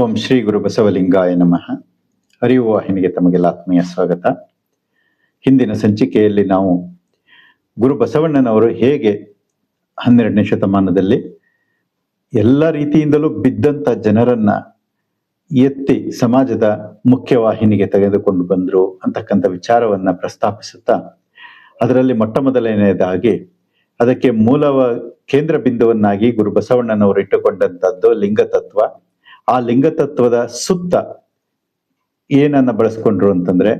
ಓಂ ಶ್ರೀ ಗುರು ಬಸವಲಿಂಗಾಯ ನಮಃ. ಅರಿವು ವಾಹಿನಿಗೆ ತಮಗೆಲ್ಲ ಆತ್ಮೀಯ ಸ್ವಾಗತ. ಹಿಂದಿನ ಸಂಚಿಕೆಯಲ್ಲಿ ನಾವು ಗುರು ಬಸವಣ್ಣನವರು ಹೇಗೆ ಹನ್ನೆರಡನೇ ಶತಮಾನದಲ್ಲಿ ಎಲ್ಲ ರೀತಿಯಿಂದಲೂ ಬಿದ್ದಂತ ಜನರನ್ನ ಎತ್ತಿ ಸಮಾಜದ ಮುಖ್ಯವಾಹಿನಿಗೆ ತೆಗೆದುಕೊಂಡು ಬಂದರು ಅಂತಕ್ಕಂಥ ವಿಚಾರವನ್ನ ಪ್ರಸ್ತಾಪಿಸುತ್ತಾ, ಅದರಲ್ಲಿ ಮೊಟ್ಟ ಮೊದಲನೆಯದಾಗಿ ಅದಕ್ಕೆ ಮೂಲವ ಕೇಂದ್ರ ಬಿಂದುವನ್ನಾಗಿ ಗುರು ಬಸವಣ್ಣನವರು ಇಟ್ಟುಕೊಂಡಂತದ್ದು ಲಿಂಗ ತತ್ವ ಆ ಲಿಂಗತತ್ವದ ಸುತ್ತ ಏನನ್ನ ಬಳಸ್ಕೊಂಡ್ರು ಅಂತಂದ್ರೆ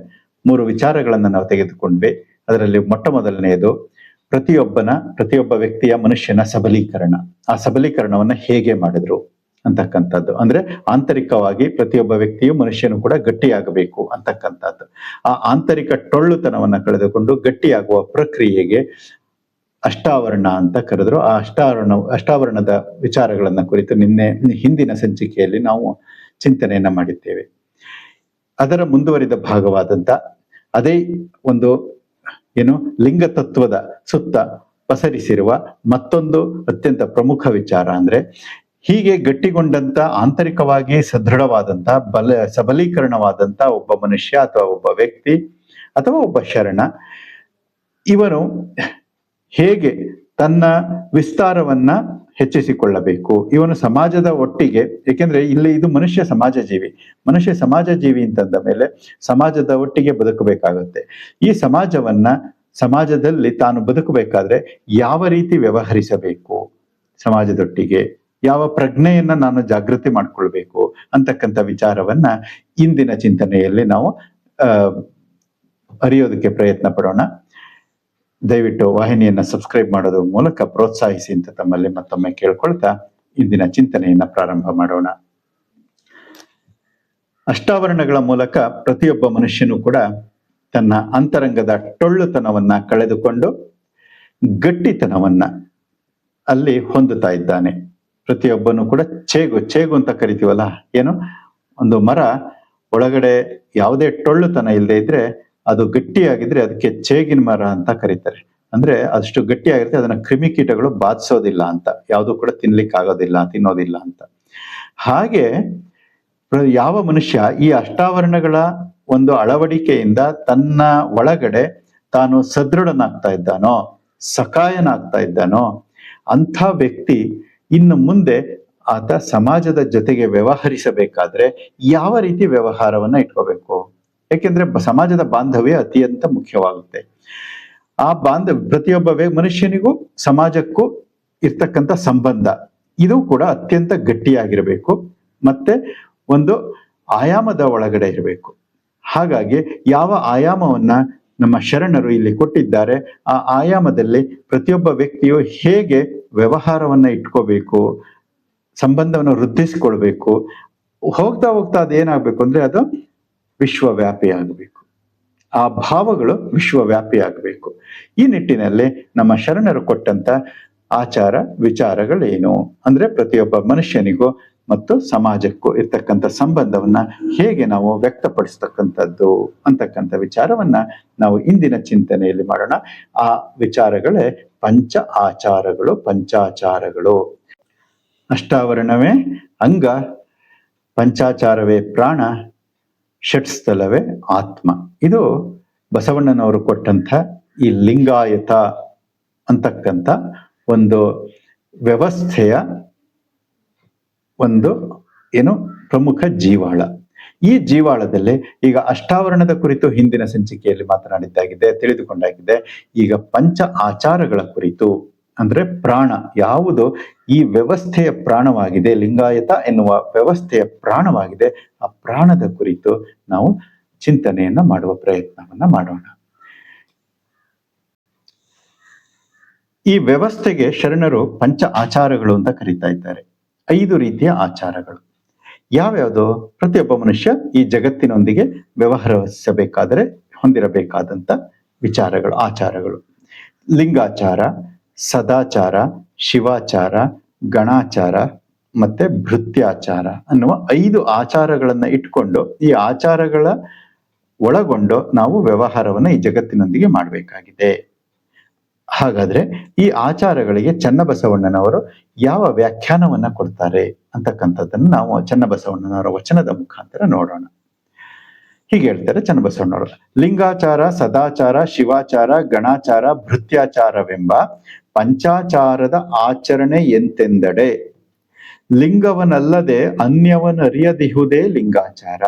ಮೂರು ವಿಚಾರಗಳನ್ನ ನಾವು ತೆಗೆದುಕೊಂಡ್ವಿ. ಅದರಲ್ಲಿ ಮೊಟ್ಟ ಮೊದಲನೆಯದು, ಪ್ರತಿಯೊಬ್ಬನ, ಪ್ರತಿಯೊಬ್ಬ ವ್ಯಕ್ತಿಯ ಮನುಷ್ಯನ ಸಬಲೀಕರಣ. ಆ ಸಬಲೀಕರಣವನ್ನ ಹೇಗೆ ಮಾಡಿದ್ರು ಅಂತಕ್ಕಂಥದ್ದು. ಅಂದ್ರೆ ಆಂತರಿಕವಾಗಿ ಪ್ರತಿಯೊಬ್ಬ ವ್ಯಕ್ತಿಯು ಮನುಷ್ಯನು ಕೂಡ ಗಟ್ಟಿಯಾಗಬೇಕು ಅಂತಕ್ಕಂಥದ್ದು. ಆ ಆಂತರಿಕ ಟೊಳ್ಳುತನವನ್ನ ಕಳೆದುಕೊಂಡು ಗಟ್ಟಿಯಾಗುವ ಪ್ರಕ್ರಿಯೆಗೆ ಅಷ್ಟಾವರಣ ಅಂತ ಕರೆದ್ರು. ಆ ಅಷ್ಟಾವರಣ, ಅಷ್ಟಾವರಣದ ವಿಚಾರಗಳನ್ನ ಕುರಿತು ನಿನ್ನೆ ಹಿಂದಿನ ಸಂಚಿಕೆಯಲ್ಲಿ ನಾವು ಚಿಂತನೆಯನ್ನ ಮಾಡಿದ್ದೇವೆ. ಅದರ ಮುಂದುವರಿದ ಭಾಗವಾದಂತ ಅದೇ ಒಂದು ಏನು ಲಿಂಗ ತತ್ವದ ಸುತ್ತ ಪಸರಿಸಿರುವ ಮತ್ತೊಂದು ಅತ್ಯಂತ ಪ್ರಮುಖ ವಿಚಾರ ಅಂದ್ರೆ ಹೀಗೆ ಗಟ್ಟಿಗೊಂಡಂತ ಆಂತರಿಕವಾಗಿ ಸದೃಢವಾದಂತ ಬಲ, ಸಬಲೀಕರಣವಾದಂತ ಒಬ್ಬ ಮನುಷ್ಯ ಅಥವಾ ಒಬ್ಬ ವ್ಯಕ್ತಿ ಅಥವಾ ಒಬ್ಬ ಶರಣ ಇವನು ಹೇಗೆ ತನ್ನ ವಿಸ್ತಾರವನ್ನ ಹೆಚ್ಚಿಸಿಕೊಳ್ಳಬೇಕು? ಇವನು ಸಮಾಜದ ಒಟ್ಟಿಗೆ, ಏಕೆಂದ್ರೆ ಇಲ್ಲಿ ಇದು ಮನುಷ್ಯ ಸಮಾಜ ಜೀವಿ ಮನುಷ್ಯ ಸಮಾಜ ಜೀವಿ ಅಂತಂದ ಮೇಲೆ ಸಮಾಜದ ಒಟ್ಟಿಗೆ ಬದುಕಬೇಕಾಗುತ್ತೆ. ಈ ಸಮಾಜವನ್ನ ಸಮಾಜದಲ್ಲಿ ತಾನು ಬದುಕಬೇಕಾದ್ರೆ ಯಾವ ರೀತಿ ವ್ಯವಹರಿಸಬೇಕು? ಸಮಾಜದೊಟ್ಟಿಗೆ ಯಾವ ಪ್ರಜ್ಞೆಯನ್ನ ನಾನು ಜಾಗೃತಿ ಮಾಡ್ಕೊಳ್ಬೇಕು ಅಂತಕ್ಕಂಥ ವಿಚಾರವನ್ನ ಇಂದಿನ ಚಿಂತನೆಯಲ್ಲಿ ನಾವು ಅಹ್ ಅರಿಯೋದಕ್ಕೆ ಪ್ರಯತ್ನ ಪಡೋಣ. ದಯವಿಟ್ಟು ವಾಹಿನಿಯನ್ನ ಸಬ್ಸ್ಕ್ರೈಬ್ ಮಾಡೋದ್ರ ಮೂಲಕ ಪ್ರೋತ್ಸಾಹಿಸಿ ಅಂತ ತಮ್ಮಲ್ಲಿ ಮತ್ತೊಮ್ಮೆ ಕೇಳ್ಕೊಳ್ತಾ ಇಂದಿನ ಚಿಂತನೆಯನ್ನ ಪ್ರಾರಂಭ ಮಾಡೋಣ. ಅಷ್ಟಾವರಣಗಳ ಮೂಲಕ ಪ್ರತಿಯೊಬ್ಬ ಮನುಷ್ಯನು ಕೂಡ ತನ್ನ ಅಂತರಂಗದ ಟೊಳ್ಳುತನವನ್ನ ಕಳೆದುಕೊಂಡು ಗಟ್ಟಿತನವನ್ನ ಅಲ್ಲಿ ಹೊಂದುತ್ತಾ ಇದ್ದಾನೆ. ಪ್ರತಿಯೊಬ್ಬನು ಕೂಡ ಚೇಗು ಚೇಗು ಅಂತ ಕರಿತೀವಲ್ಲ, ಏನು? ಒಂದು ಮರ ಒಳಗಡೆ ಯಾವುದೇ ಟೊಳ್ಳುತನ ಇಲ್ಲದೆ ಇದ್ರೆ ಅದು ಗಟ್ಟಿಯಾಗಿದ್ರೆ ಅದಕ್ಕೆ ಚೇಗಿನ ಮರ ಅಂತ ಕರೀತಾರೆ. ಅಂದ್ರೆ ಅಷ್ಟು ಗಟ್ಟಿಯಾಗಿರುತ್ತೆ, ಅದನ್ನ ಕ್ರಿಮಿಕೀಟಗಳು ಬಾಧಿಸೋದಿಲ್ಲ ಅಂತ. ಯಾವುದು ಕೂಡ ತಿನ್ಲಿಕ್ಕೆ ಆಗೋದಿಲ್ಲ ತಿನ್ನೋದಿಲ್ಲ ಅಂತ. ಹಾಗೆ ಯಾವ ಮನುಷ್ಯ ಈ ಅಷ್ಟಾವರಣಗಳ ಒಂದು ಅಳವಡಿಕೆಯಿಂದ ತನ್ನ ಒಳಗಡೆ ತಾನು ಸದೃಢನಾಗ್ತಾ ಇದ್ದಾನೋ, ಸಕಾಯನಾಗ್ತಾ ಇದ್ದಾನೋ, ಅಂಥ ವ್ಯಕ್ತಿ ಇನ್ನು ಮುಂದೆ ಆತ ಸಮಾಜದ ಜೊತೆಗೆ ವ್ಯವಹರಿಸಬೇಕಾದ್ರೆ ಯಾವ ರೀತಿ ವ್ಯವಹಾರವನ್ನ ಇಟ್ಕೋಬೇಕು? ಯಾಕೆಂದ್ರೆ ಸಮಾಜದ ಬಾಂಧವ್ಯ ಅತ್ಯಂತ ಮುಖ್ಯವಾಗುತ್ತೆ. ಆ ಬಾಂಧವ್ಯ ಪ್ರತಿಯೊಬ್ಬ ಮನುಷ್ಯನಿಗೂ, ಸಮಾಜಕ್ಕೂ ಇರ್ತಕ್ಕಂಥ ಸಂಬಂಧ. ಇದು ಕೂಡ ಅತ್ಯಂತ ಗಟ್ಟಿಯಾಗಿರಬೇಕು. ಮತ್ತೆ ಒಂದು ಆಯಾಮದ ಒಳಗಡೆ ಇರಬೇಕು. ಹಾಗಾಗಿ ಯಾವ ಆಯಾಮವನ್ನ ನಮ್ಮ ಶರಣರು ಇಲ್ಲಿ ಕೊಟ್ಟಿದ್ದಾರೆ, ಆ ಆಯಾಮದಲ್ಲಿ ಪ್ರತಿಯೊಬ್ಬ ವ್ಯಕ್ತಿಯು ಹೇಗೆ ವ್ಯವಹಾರವನ್ನ ಇಟ್ಕೋಬೇಕು, ಸಂಬಂಧವನ್ನು ವೃದ್ಧಿಸಿಕೊಳ್ಬೇಕು, ಹೋಗ್ತಾ ಹೋಗ್ತಾ ಅದೇನಾಗ್ಬೇಕು ಅಂದ್ರೆ ಅದು ವಿಶ್ವವ್ಯಾಪಿ ಆಗಬೇಕು. ಆ ಭಾವಗಳು ವಿಶ್ವವ್ಯಾಪಿ ಆಗಬೇಕು ಈ ನಿಟ್ಟಿನಲ್ಲಿ ನಮ್ಮ ಶರಣರು ಕೊಟ್ಟಂತ ಆಚಾರ ವಿಚಾರಗಳೇನು? ಅಂದ್ರೆ ಪ್ರತಿಯೊಬ್ಬ ಮನುಷ್ಯನಿಗೂ ಮತ್ತು ಸಮಾಜಕ್ಕೂ ಇರ್ತಕ್ಕಂಥ ಸಂಬಂಧವನ್ನ ಹೇಗೆ ನಾವು ವ್ಯಕ್ತಪಡಿಸ್ತಕ್ಕಂಥದ್ದು ಅಂತಕ್ಕಂಥ ವಿಚಾರವನ್ನ ನಾವು ಇಂದಿನ ಚಿಂತನೆಯಲ್ಲಿ ಮಾಡೋಣ. ಆ ವಿಚಾರಗಳೇ ಪಂಚ ಆಚಾರಗಳು, ಪಂಚಾಚಾರಗಳು. ಅಷ್ಟಾವರಣವೇ, ಅಂಗ ಪಂಚಾಚಾರವೇ ಪ್ರಾಣ. ಷಟ್ಸ್ಥಲವೇ ಆತ್ಮ. ಇದು ಬಸವಣ್ಣನವರು ಕೊಟ್ಟಂಥ ಈ ಲಿಂಗಾಯತ ಅಂತಕ್ಕಂಥ ಒಂದು ವ್ಯವಸ್ಥೆಯ ಒಂದು ಏನು ಪ್ರಮುಖ ಜೀವಾಳ. ಈ ಜೀವಾಳದಲ್ಲಿ ಈಗ ಅಷ್ಟಾವರಣದ ಕುರಿತು ಹಿಂದಿನ ಸಂಚಿಕೆಯಲ್ಲಿ ಮಾತನಾಡಿದ್ದಾಗಿದೆ, ತಿಳಿದುಕೊಂಡಾಗಿದೆ. ಈಗ ಪಂಚ ಆಚಾರಗಳ ಕುರಿತು ಅಂದ್ರೆ ಪ್ರಾಣ ಯಾವುದು ಈ ವ್ಯವಸ್ಥೆಯ ಪ್ರಾಣವಾಗಿದೆ, ಲಿಂಗಾಯತ ಎನ್ನುವ ವ್ಯವಸ್ಥೆಯ ಪ್ರಾಣವಾಗಿದೆ, ಆ ಪ್ರಾಣದ ಕುರಿತು ನಾವು ಚಿಂತನೆಯನ್ನ ಮಾಡುವ ಪ್ರಯತ್ನವನ್ನ ಮಾಡೋಣ. ಈ ವ್ಯವಸ್ಥೆಗೆ ಶರಣರು ಪಂಚ ಆಚಾರಗಳು ಅಂತ ಕರೀತಾ ಇದ್ದಾರೆ. ಐದು ರೀತಿಯ ಆಚಾರಗಳು. ಯಾವ್ಯಾವುದು? ಪ್ರತಿಯೊಬ್ಬ ಮನುಷ್ಯ ಈ ಜಗತ್ತಿನೊಂದಿಗೆ ವ್ಯವಹರಿಸಬೇಕಾದರೆ ಹೊಂದಿರಬೇಕಾದಂತ ವಿಚಾರಗಳು, ಆಚಾರಗಳು. ಲಿಂಗಾಚಾರ ಸದಾಚಾರ, ಶಿವಾಚಾರ, ಗಣಾಚಾರ ಮತ್ತೆ ಭೃತ್ಯಾಚಾರ ಅನ್ನುವ ಐದು ಆಚಾರಗಳನ್ನ ಇಟ್ಕೊಂಡು ಈ ಆಚಾರಗಳ ಒಳಗೊಂಡು ನಾವು ವ್ಯವಹಾರವನ್ನ ಈ ಜಗತ್ತಿನೊಂದಿಗೆ ಮಾಡಬೇಕಾಗಿದೆ. ಹಾಗಾದ್ರೆ ಈ ಆಚಾರಗಳಿಗೆ ಚನ್ನಬಸವಣ್ಣನವರು ಯಾವ ವ್ಯಾಖ್ಯಾನವನ್ನ ಕೊಡ್ತಾರೆ ಅಂತಕ್ಕಂಥದ್ದನ್ನು ನಾವು ಚನ್ನಬಸವಣ್ಣನವರ ವಚನದ ಮುಖಾಂತರ ನೋಡೋಣ. ಹೀಗೆ ಹೇಳ್ತಾರೆ ಚನ್ನಬಸವಣ್ಣವರು. ಲಿಂಗಾಚಾರ, ಸದಾಚಾರ, ಶಿವಾಚಾರ, ಗಣಾಚಾರ, ಭೃತ್ಯಾಚಾರವೆಂಬ ಪಂಚಾಚಾರದ ಆಚರಣೆ ಎಂತೆಂದಡೆ? ಲಿಂಗವನಲ್ಲದೆ ಅನ್ಯವನರಿಯದಿಹುದೇ ಲಿಂಗಾಚಾರ.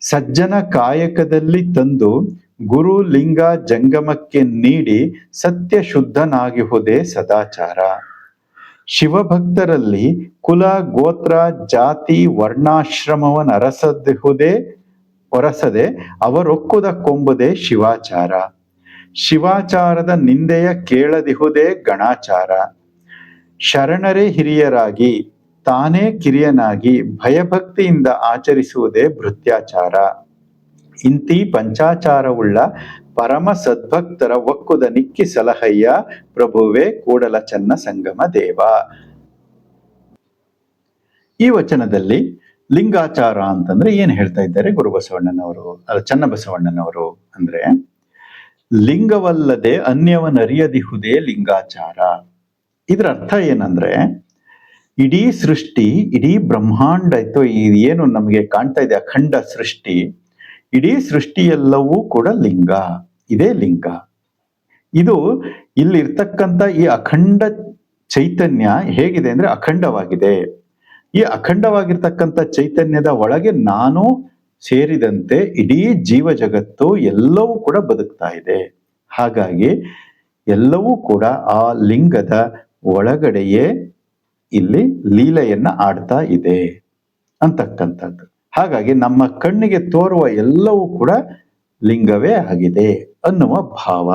ಸಜ್ಜನ ಕಾಯಕದಲ್ಲಿ ತಂದು ಗುರು ಲಿಂಗ ಜಂಗಮಕ್ಕೆ ನೀಡಿ ಸತ್ಯ ಶುದ್ಧನಾಗಿಹುದೇ ಸದಾಚಾರ. ಶಿವಭಕ್ತರಲ್ಲಿ ಕುಲ, ಗೋತ್ರ, ಜಾತಿ, ವರ್ಣಾಶ್ರಮವನರಸದಿಹುದೇ ಒರಸದೆ ಅವರೊಕ್ಕುದ ಕೊಂಬುದೇ ಶಿವಾಚಾರ. ಶಿವಾಚಾರದ ನಿಂದೆಯ ಕೇಳದಿಹುದೇ ಗಣಾಚಾರ. ಶರಣರೇ ಹಿರಿಯರಾಗಿ, ತಾನೇ ಕಿರಿಯನಾಗಿ ಭಯಭಕ್ತಿಯಿಂದ ಆಚರಿಸುವುದೇ ಭೃತ್ಯಾಚಾರ. ಇಂತಿ ಪಂಚಾಚಾರವುಳ್ಳ ಪರಮ ಸದ್ಭಕ್ತರ ಒಕ್ಕುದ ನಿಕ್ಕಿ ಸಲಹಯ್ಯ ಪ್ರಭುವೇ ಕೂಡಲ ಚನ್ನ ಸಂಗಮ ದೇವ. ಈ ವಚನದಲ್ಲಿ ಲಿಂಗಾಚಾರ ಅಂತಂದ್ರೆ ಏನ್ ಹೇಳ್ತಾ ಇದ್ದಾರೆ ಗುರುಬಸವಣ್ಣನವರು ಅಲ್ಲ ಚನ್ನಬಸವಣ್ಣನವರು ಅಂದ್ರೆ, ಲಿಂಗವಲ್ಲದೆ ಅನ್ಯವನರಿಯದಿಹುದೇ ಲಿಂಗಾಚಾರ. ಇದರ ಅರ್ಥ ಏನಂದ್ರೆ, ಇಡೀ ಸೃಷ್ಟಿ, ಇಡೀ ಬ್ರಹ್ಮಾಂಡ ಇತ್ತು ಏನು ನಮಗೆ ಕಾಣ್ತಾ ಇದೆ ಅಖಂಡ ಸೃಷ್ಟಿ, ಇಡೀ ಸೃಷ್ಟಿಯೆಲ್ಲವೂ ಕೂಡ ಲಿಂಗ, ಇದೇ ಲಿಂಗ. ಇದು ಇಲ್ಲಿರ್ತಕ್ಕಂಥ ಈ ಅಖಂಡ ಚೈತನ್ಯ ಹೇಗಿದೆ ಅಂದ್ರೆ ಅಖಂಡವಾಗಿದೆ. ಈ ಅಖಂಡವಾಗಿರ್ತಕ್ಕಂಥ ಚೈತನ್ಯದ ಒಳಗೆ ನಾನು ಸೇರಿದಂತೆ ಇಡೀ ಜೀವ ಜಗತ್ತು ಎಲ್ಲವೂ ಕೂಡ ಬದುಕ್ತಾ ಇದೆ. ಹಾಗಾಗಿ ಎಲ್ಲವೂ ಕೂಡ ಆ ಲಿಂಗದ ಒಳಗಡೆಯೇ ಇಲ್ಲಿ ಲೀಲೆಯನ್ನ ಆಡ್ತಾ ಇದೆ ಅಂತಕ್ಕಂಥದ್ದು. ಹಾಗಾಗಿ ನಮ್ಮ ಕಣ್ಣಿಗೆ ತೋರುವ ಎಲ್ಲವೂ ಕೂಡ ಲಿಂಗವೇ ಆಗಿದೆ ಅನ್ನುವ ಭಾವ.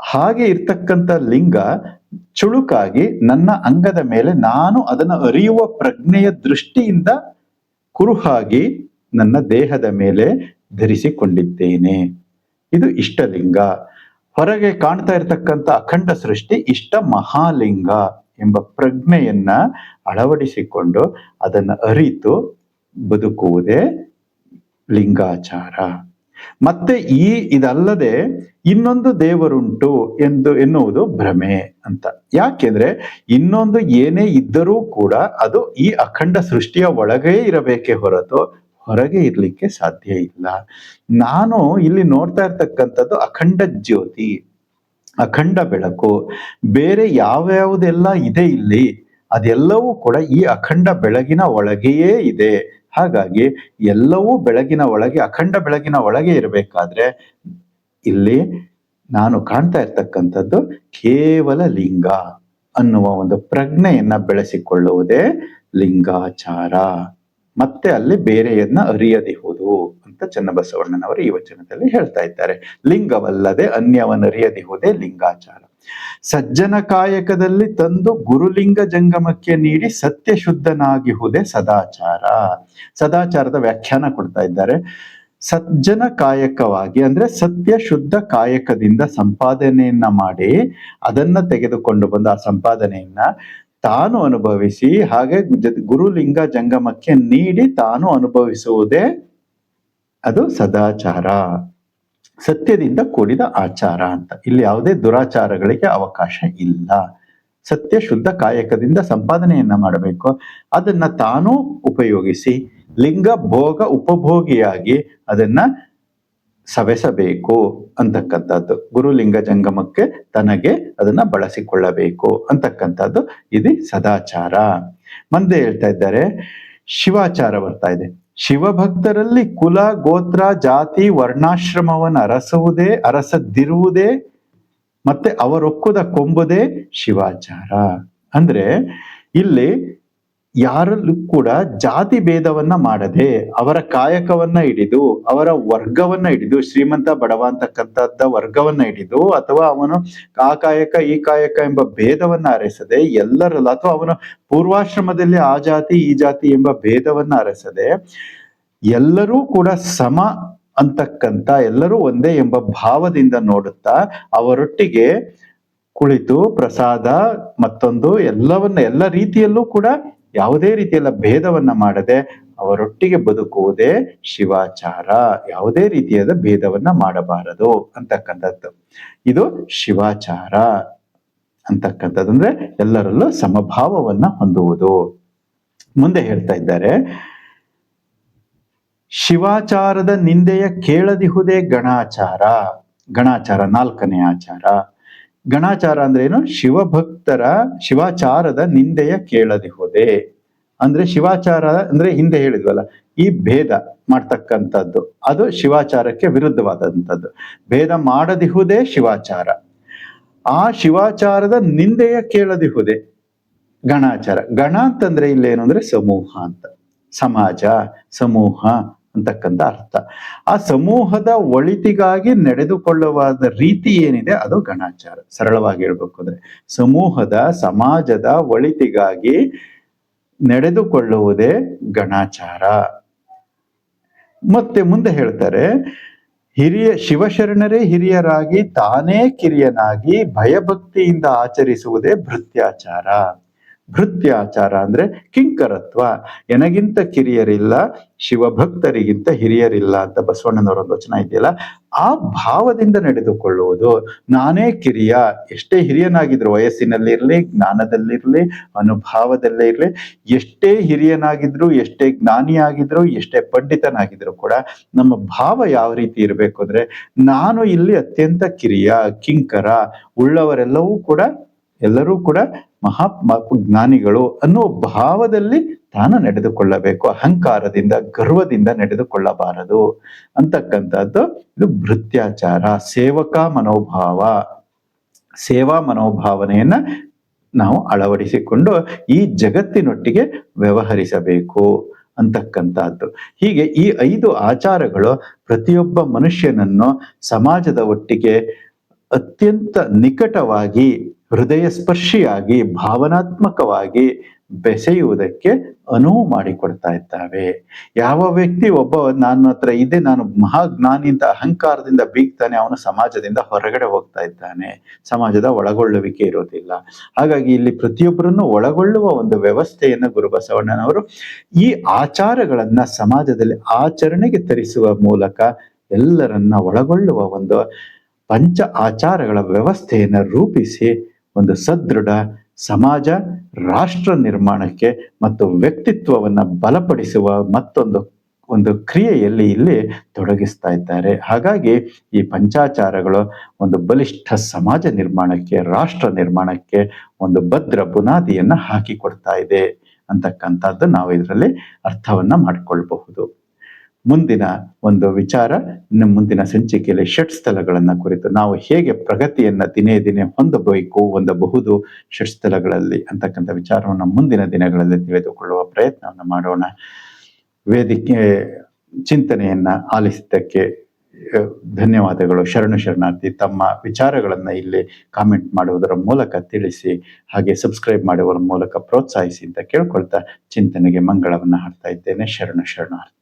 ಹಾಗೆ ಇರ್ತಕ್ಕಂಥ ಲಿಂಗ ಚುಳುಕಾಗಿ ನನ್ನ ಅಂಗದ ಮೇಲೆ ನಾನು ಅದನ್ನು ಅರಿಯುವ ಪ್ರಜ್ಞೆಯ ದೃಷ್ಟಿಯಿಂದ ಕುರುಹಾಗಿ ನನ್ನ ದೇಹದ ಮೇಲೆ ಧರಿಸಿಕೊಂಡಿದ್ದೇನೆ. ಇದು ಇಷ್ಟಲಿಂಗ. ಹೊರಗೆ ಕಾಣ್ತಾ ಇರತಕ್ಕಂಥ ಅಖಂಡ ಸೃಷ್ಟಿ ಇಷ್ಟ ಮಹಾಲಿಂಗ ಎಂಬ ಪ್ರಜ್ಞೆಯನ್ನ ಅಳವಡಿಸಿಕೊಂಡು ಅದನ್ನು ಅರಿತು ಬದುಕುವುದೇ ಲಿಂಗಾಚಾರ. ಮತ್ತೆ ಈ ಇದಲ್ಲದೆ ಇನ್ನೊಂದು ದೇವರುಂಟು ಎಂದು ಎನ್ನುವುದು ಭ್ರಮೆ ಅಂತ. ಯಾಕೆಂದ್ರೆ ಇನ್ನೊಂದು ಏನೇ ಇದ್ದರೂ ಕೂಡ ಅದು ಈ ಅಖಂಡ ಸೃಷ್ಟಿಯ ಒಳಗೇ ಇರಬೇಕೇ ಹೊರತು ಹೊರಗೆ ಇರ್ಲಿಕ್ಕೆ ಸಾಧ್ಯ ಇಲ್ಲ. ನಾನು ಇಲ್ಲಿ ನೋಡ್ತಾ ಇರ್ತಕ್ಕಂಥದ್ದು ಅಖಂಡ ಜ್ಯೋತಿ, ಅಖಂಡ ಬೆಳಕು, ಬೇರೆ ಯಾವ್ಯಾವುದೆಲ್ಲ ಇದೆ ಇಲ್ಲಿ ಅದೆಲ್ಲವೂ ಕೂಡ ಈ ಅಖಂಡ ಬೆಳಗಿನ ಒಳಗೆಯೇ ಇದೆ. ಹಾಗಾಗಿ ಎಲ್ಲವೂ ಬೆಳಗಿನ ಒಳಗೆ, ಅಖಂಡ ಬೆಳಗಿನ ಒಳಗೆ ಇರಬೇಕಾದ್ರೆ ಇಲ್ಲಿ ನಾನು ಕಾಣ್ತಾ ಇರ್ತಕ್ಕಂಥದ್ದು ಕೇವಲ ಲಿಂಗ ಅನ್ನುವ ಒಂದು ಪ್ರಜ್ಞೆಯನ್ನ ಬೆಳೆಸಿಕೊಳ್ಳುವುದೇ ಲಿಂಗಾಚಾರ. ಮತ್ತೆ ಅಲ್ಲಿ ಬೇರೆಯನ್ನ ಅರಿಯದಿಹುದು ಅಂತ ಚನ್ನಬಸವಣ್ಣನವರು ಈ ವಚನದಲ್ಲಿ ಹೇಳ್ತಾ ಇದ್ದಾರೆ. ಲಿಂಗವಲ್ಲದೆ ಅನ್ಯವನ್ನರಿಯದಿಹುದೇ ಲಿಂಗಾಚಾರ. ಸಜ್ಜನ ಕಾಯಕದಲ್ಲಿ ತಂದು ಗುರುಲಿಂಗ ಜಂಗಮಕ್ಕೆ ನೀಡಿ ಸತ್ಯ ಶುದ್ಧನಾಗಿಹುದೇ ಸದಾಚಾರ. ಸದಾಚಾರದ ವ್ಯಾಖ್ಯಾನ ಕೊಡ್ತಾ ಇದ್ದಾರೆ. ಸಜ್ಜನ ಕಾಯಕವಾಗಿ ಅಂದ್ರೆ ಸತ್ಯ ಶುದ್ಧ ಕಾಯಕದಿಂದ ಸಂಪಾದನೆಯನ್ನ ಮಾಡಿ ಅದನ್ನ ತೆಗೆದುಕೊಂಡು ಬಂದು ಆ ಸಂಪಾದನೆಯನ್ನ ತಾನು ಅನುಭವಿಸಿ ಹಾಗೆ ಗುರುಲಿಂಗ ಜಂಗಮಕ್ಕೆ ನೀಡಿ ತಾನು ಅನುಭವಿಸುವುದೇ ಅದು ಸದಾಚಾರ. ಸತ್ಯದಿಂದ ಕೂಡಿದ ಆಚಾರ ಅಂತ. ಇಲ್ಲಿ ಯಾವುದೇ ದುರಾಚಾರಗಳಿಗೆ ಅವಕಾಶ ಇಲ್ಲ. ಸತ್ಯ ಶುದ್ಧ ಕಾಯಕದಿಂದ ಸಂಪಾದನೆಯನ್ನ ಮಾಡಬೇಕು. ಅದನ್ನ ತಾನೂ ಉಪಯೋಗಿಸಿ ಲಿಂಗ ಭೋಗ ಉಪಭೋಗಿಯಾಗಿ ಅದನ್ನ ಸವೆಸಬೇಕು ಅಂತಕ್ಕಂಥದ್ದು. ಗುರುಲಿಂಗ ಜಂಗಮಕ್ಕೆ ತನಗೆ ಅದನ್ನ ಬಳಸಿಕೊಳ್ಳಬೇಕು ಅಂತಕ್ಕಂಥದ್ದು. ಇದು ಸದಾಚಾರ. ಮುಂದೆ ಹೇಳ್ತಾ ಇದ್ದಾರೆ, ಶಿವಾಚಾರ ಬರ್ತಾ ಇದೆ. ಶಿವಭಕ್ತರಲ್ಲಿ ಕುಲ ಗೋತ್ರ ಜಾತಿ ವರ್ಣಾಶ್ರಮವನ್ನು ಅರಸುವುದೇ ಅರಸದಿರುವುದೇ ಮತ್ತೆ ಅವರೊಕ್ಕುದ ಕೊಂಬುದೇ ಶಿವಾಚಾರ. ಅಂದ್ರೆ ಇಲ್ಲಿ ಯಾರಲ್ಲೂ ಕೂಡ ಜಾತಿ ಭೇದವನ್ನ ಮಾಡದೆ ಅವರ ಕಾಯಕವನ್ನ ಹಿಡಿದು, ಅವರ ವರ್ಗವನ್ನ ಹಿಡಿದು, ಶ್ರೀಮಂತ ಬಡವ ಅಂತಕ್ಕಂಥದ್ದ ವರ್ಗವನ್ನ ಹಿಡಿದು, ಅಥವಾ ಅವನು ಆ ಕಾಯಕ, ಈ ಕಾಯಕ ಎಂಬ ಭೇದವನ್ನ ಅರಸದೆ, ಎಲ್ಲರಲ್ಲ, ಅಥವಾ ಅವನು ಪೂರ್ವಾಶ್ರಮದಲ್ಲಿ ಆ ಜಾತಿ, ಈ ಜಾತಿ ಎಂಬ ಭೇದವನ್ನ ಅರಸದೆ, ಎಲ್ಲರೂ ಕೂಡ ಸಮ ಅಂತಕ್ಕಂಥ, ಎಲ್ಲರೂ ಒಂದೇ ಎಂಬ ಭಾವದಿಂದ ನೋಡುತ್ತಾ ಅವರೊಟ್ಟಿಗೆ ಕುಳಿತು ಪ್ರಸಾದ ಮತ್ತೊಂದು ಎಲ್ಲವನ್ನ, ಎಲ್ಲ ರೀತಿಯಲ್ಲೂ ಕೂಡ ಯಾವುದೇ ರೀತಿಯಲ್ಲ ಭೇದವನ್ನ ಮಾಡದೆ ಅವರೊಟ್ಟಿಗೆ ಬದುಕುವುದೇ ಶಿವಾಚಾರ. ಯಾವುದೇ ರೀತಿಯಾದ ಭೇದವನ್ನ ಮಾಡಬಾರದು ಅಂತಕ್ಕಂಥದ್ದು. ಇದು ಶಿವಾಚಾರ ಅಂತಕ್ಕಂಥದ್ದು. ಅಂದ್ರೆ ಎಲ್ಲರಲ್ಲೂ ಸಮಭಾವವನ್ನ ಹೊಂದುವುದು. ಮುಂದೆ ಹೇಳ್ತಾ ಇದ್ದಾರೆ. ಶಿವಾಚಾರದ ನಿಂದೆಯ ಕೇಳದಿಹುದೇ ಗಣಾಚಾರ. ಗಣಾಚಾರ ನಾಲ್ಕನೇ ಆಚಾರ. ಗಣಾಚಾರ ಅಂದ್ರೆ ಏನು? ಶಿವಭಕ್ತರ ಶಿವಾಚಾರದ ನಿಂದೆಯ ಕೇಳದಿಹುದೇ ಅಂದ್ರೆ ಶಿವಾಚಾರ ಅಂದ್ರೆ ಹಿಂದೆ ಹೇಳಿದ್ವಲ್ಲ, ಈ ಭೇದ ಮಾಡ್ತಕ್ಕಂಥದ್ದು, ಅದು ಶಿವಾಚಾರಕ್ಕೆ ವಿರುದ್ಧವಾದಂಥದ್ದು. ಭೇದ ಮಾಡದಿಹುದೇ ಶಿವಾಚಾರ. ಆ ಶಿವಾಚಾರದ ನಿಂದೆಯ ಕೇಳದಿಹುದೇ ಗಣಾಚಾರ. ಗಣ ಅಂತಂದ್ರೆ ಇಲ್ಲೇನು ಅಂದ್ರೆ ಸಮೂಹ ಅಂತ. ಸಮಾಜ, ಸಮೂಹ ಅಂತಕ್ಕಂಥ ಅರ್ಥ. ಆ ಸಮೂಹದ ಒಳಿತಿಗಾಗಿ ನಡೆದುಕೊಳ್ಳುವಾದ ರೀತಿ ಏನಿದೆ ಅದು ಗಣಾಚಾರ. ಸರಳವಾಗಿ ಹೇಳ್ಬೇಕು ಅಂದ್ರೆ ಸಮೂಹದ, ಸಮಾಜದ ಒಳಿತಿಗಾಗಿ ನಡೆದುಕೊಳ್ಳುವುದೇ ಗಣಾಚಾರ. ಮತ್ತೆ ಮುಂದೆ ಹೇಳ್ತಾರೆ, ಹಿರಿಯ ಶಿವಶರಣರೇ ಹಿರಿಯರಾಗಿ ತಾನೇ ಕಿರಿಯನಾಗಿ ಭಯಭಕ್ತಿಯಿಂದ ಆಚರಿಸುವುದೇ ಭೃತ್ಯಾಚಾರ. ಭೃತ್ಯಾಚಾರ ಅಂದ್ರೆ ಕಿಂಕರತ್ವ. ಎನಗಿಂತ ಕಿರಿಯರಿಲ್ಲ, ಶಿವಭಕ್ತರಿಗಿಂತ ಹಿರಿಯರಿಲ್ಲ ಅಂತ ಬಸವಣ್ಣನವರೊಂದು ವಚನ ಇದೆಯಲ್ಲ, ಆ ಭಾವದಿಂದ ನಡೆದುಕೊಳ್ಳುವುದು. ನಾನೇ ಕಿರಿಯ, ಎಷ್ಟೇ ಹಿರಿಯನಾಗಿದ್ರು ವಯಸ್ಸಿನಲ್ಲಿರ್ಲಿ, ಜ್ಞಾನದಲ್ಲಿರ್ಲಿ, ಅನುಭಾವದಲ್ಲೇ ಇರಲಿ, ಎಷ್ಟೇ ಹಿರಿಯನಾಗಿದ್ರು, ಎಷ್ಟೇ ಜ್ಞಾನಿಯಾಗಿದ್ರು, ಎಷ್ಟೇ ಪಂಡಿತನಾಗಿದ್ರು ಕೂಡ ನಮ್ಮ ಭಾವ ಯಾವ ರೀತಿ ಇರಬೇಕು ಅಂದ್ರೆ, ನಾನು ಇಲ್ಲಿ ಅತ್ಯಂತ ಕಿರಿಯ, ಕಿಂಕರ, ಉಳ್ಳವರೆಲ್ಲವೂ ಕೂಡ ಎಲ್ಲರೂ ಕೂಡ ಮಹಾ ಜ್ಞಾನಿಗಳು ಅನ್ನೋ ಭಾವದಲ್ಲಿ ತಾನು ನಡೆದುಕೊಳ್ಳಬೇಕು. ಅಹಂಕಾರದಿಂದ, ಗರ್ವದಿಂದ ನಡೆದುಕೊಳ್ಳಬಾರದು. ಅಂತಕ್ಕಂಥದ್ದು ಇದು ಭೃತ್ಯಾಚಾರ, ಸೇವಕ ಮನೋಭಾವ. ಸೇವಾ ಮನೋಭಾವನೆಯನ್ನ ನಾವು ಅಳವಡಿಸಿಕೊಂಡು ಈ ಜಗತ್ತಿನೊಟ್ಟಿಗೆ ವ್ಯವಹರಿಸಬೇಕು ಅಂತಕ್ಕಂಥದ್ದು. ಹೀಗೆ ಈ ಐದು ಆಚಾರಗಳು ಪ್ರತಿಯೊಬ್ಬ ಮನುಷ್ಯನನ್ನು ಸಮಾಜದ ಒಟ್ಟಿಗೆ ಅತ್ಯಂತ ನಿಕಟವಾಗಿ ಹೃದಯ ಸ್ಪರ್ಶಿಯಾಗಿ ಭಾವನಾತ್ಮಕವಾಗಿ ಬೆಸೆಯುವುದಕ್ಕೆ ಅನುವು ಮಾಡಿಕೊಡ್ತಾ ಇದ್ದಾವೆ. ಯಾವ ವ್ಯಕ್ತಿ ಒಬ್ಬ ನನ್ನ ಹತ್ರ ಇದೆ, ನಾನು ಮಹಾಜ್ಞಾನಿ ಅಂತ ಅಹಂಕಾರದಿಂದ ಬೀಗ್ತಾನೆ, ಅವನು ಸಮಾಜದಿಂದ ಹೊರಗಡೆ ಹೋಗ್ತಾ ಇದ್ದಾನೆ. ಸಮಾಜದ ಒಳಗೊಳ್ಳುವಿಕೆ ಇರೋದಿಲ್ಲ. ಹಾಗಾಗಿ ಇಲ್ಲಿ ಪ್ರತಿಯೊಬ್ಬರನ್ನು ಒಳಗೊಳ್ಳುವ ಒಂದು ವ್ಯವಸ್ಥೆಯನ್ನು ಗುರು ಬಸವಣ್ಣನವರು ಈ ಆಚಾರಗಳನ್ನ ಸಮಾಜದಲ್ಲಿ ಆಚರಣೆಗೆ ತರಿಸುವ ಮೂಲಕ ಎಲ್ಲರನ್ನ ಒಳಗೊಳ್ಳುವ ಒಂದು ಪಂಚ ಆಚಾರಗಳ ವ್ಯವಸ್ಥೆಯನ್ನು ರೂಪಿಸಿ ಒಂದು ಸದೃಢ ಸಮಾಜ, ರಾಷ್ಟ್ರ ನಿರ್ಮಾಣಕ್ಕೆ ಮತ್ತು ವ್ಯಕ್ತಿತ್ವವನ್ನು ಬಲಪಡಿಸುವ ಮತ್ತೊಂದು, ಒಂದು ಕ್ರಿಯೆಯಲ್ಲಿ ಇಲ್ಲಿ ತೊಡಗಿಸ್ತಾ ಇದ್ದಾರೆ. ಹಾಗಾಗಿ ಈ ಪಂಚಾಚಾರಗಳು ಒಂದು ಬಲಿಷ್ಠ ಸಮಾಜ ನಿರ್ಮಾಣಕ್ಕೆ, ರಾಷ್ಟ್ರ ನಿರ್ಮಾಣಕ್ಕೆ ಒಂದು ಭದ್ರ ಬುನಾದಿಯನ್ನು ಹಾಕಿಕೊಡ್ತಾ ಇದೆ ಅಂತಕ್ಕಂಥದ್ದು ನಾವು ಇದರಲ್ಲಿ ಅರ್ಥವನ್ನ ಮಾಡಿಕೊಳ್ಬಹುದು. ಮುಂದಿನ ಒಂದು ವಿಚಾರ, ಇನ್ನು ಮುಂದಿನ ಸಂಚಿಕೆಯಲ್ಲಿ ಷಟ್ ಸ್ಥಳಗಳನ್ನ ಕುರಿತು ನಾವು ಹೇಗೆ ಪ್ರಗತಿಯನ್ನ ದಿನೇ ದಿನೇ ಹೊಂದಬೇಕು, ಹೊಂದಬಹುದು ಷಟ್ ಸ್ಥಳಗಳಲ್ಲಿ ಅಂತಕ್ಕಂಥ ವಿಚಾರವನ್ನು ಮುಂದಿನ ದಿನಗಳಲ್ಲಿ ತಿಳಿದುಕೊಳ್ಳುವ ಪ್ರಯತ್ನವನ್ನು ಮಾಡೋಣ. ವೇದಿಕೆ ಚಿಂತನೆಯನ್ನ ಆಲಿಸಿದ್ದಕ್ಕೆ ಧನ್ಯವಾದಗಳು. ಶರಣು ಶರಣಾರ್ಥಿ, ತಮ್ಮ ವಿಚಾರಗಳನ್ನ ಇಲ್ಲಿ ಕಾಮೆಂಟ್ ಮಾಡುವುದರ ಮೂಲಕ ತಿಳಿಸಿ, ಹಾಗೆ ಸಬ್ಸ್ಕ್ರೈಬ್ ಮಾಡುವುದರ ಮೂಲಕ ಪ್ರೋತ್ಸಾಹಿಸಿ ಅಂತ ಕೇಳ್ಕೊಳ್ತಾ ಚಿಂತನೆಗೆ ಮಂಗಳವನ್ನು ಹಾಡ್ತಾ ಇದ್ದೇನೆ. ಶರಣು ಶರಣಾರ್ಥಿ.